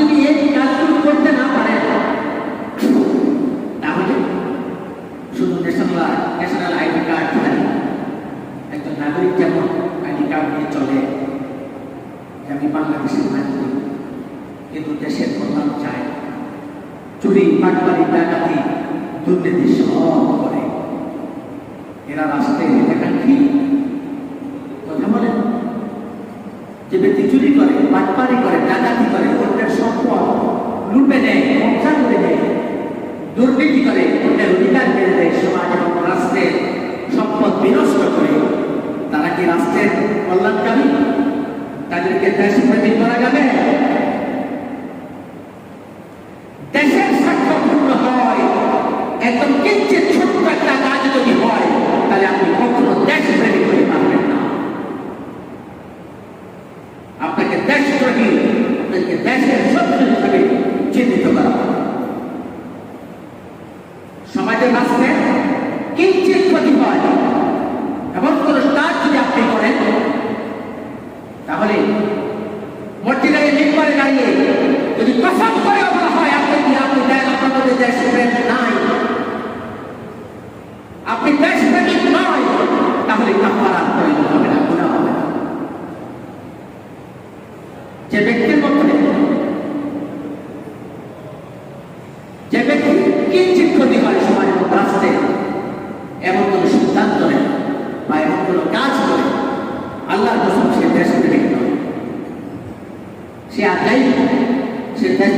যদি এই কাজগুলো করতে না পারেন, তাহলে শুধু ন্যাশনাল আইডি কার্ড ধারী একজন নাগরিক যেমন আইডি কার্ড নিয়ে চলে, যে আমি বাংলাদেশের নাগরিক, কিন্তু দেশের কল্যাণ চাই চুরি, পাটবাড়ি, ডাকাতি, দুর্নীতি সব করে। এরা দেখা কি কথা বলেন যে ব্যক্তি চুরি করে পাটপারি করে, ডাকাতি করে অন্যের সম্পদ লুটে নেয় কবজা করে নেয় দুর্নীতি করে অন্যের অধিকার কেড়ে দেয় সমাজ এবং রাষ্ট্রের সম্পদ বিনষ্ট করে তারা কি রাষ্ট্রের কল্যাণকামী তাদেরকে দেশ প্রেমিক করা যাবে। দেশের স্বার্থ পূর্ণ হয়, একদম কিঞ্চিত ছোট্ট একটা কাজ যদি হয়, তাহলে আপনি কখনো দেশ প্রেমিক হতে পারবেন না। আপনাকে দেশদ্রোহী আপনাকে দেশের শত্রু হিসেবে চিহ্নিত করা সমাজের রাষ্ট্রে কিঞ্চিত ক্ষতি হয় এমন কোন কাজ যদি আপনি করেন তাহলে মর্যাদায় নির্বারে দাঁড়িয়ে যদি কসম করে বলা হয়, আপনি কি আপনি দেন আপনার মধ্যে নাই? আপনি দেশপ্রেমিক নয়, তাহলে প্রয়োজন হবে না গুণা হবে না। যে ব্যক্তির মধ্যে যে ব্যক্তি কিঞ্চিত ক্ষতি হয় সমাজ এবং রাষ্ট্রে, এমন কোন সিদ্ধান্ত নেয় বা এমন কোন কাজ করে, আল্লাহর কসম সে দেশপ্রেমিক সে আদায়ী সে দেশপ্রেমিক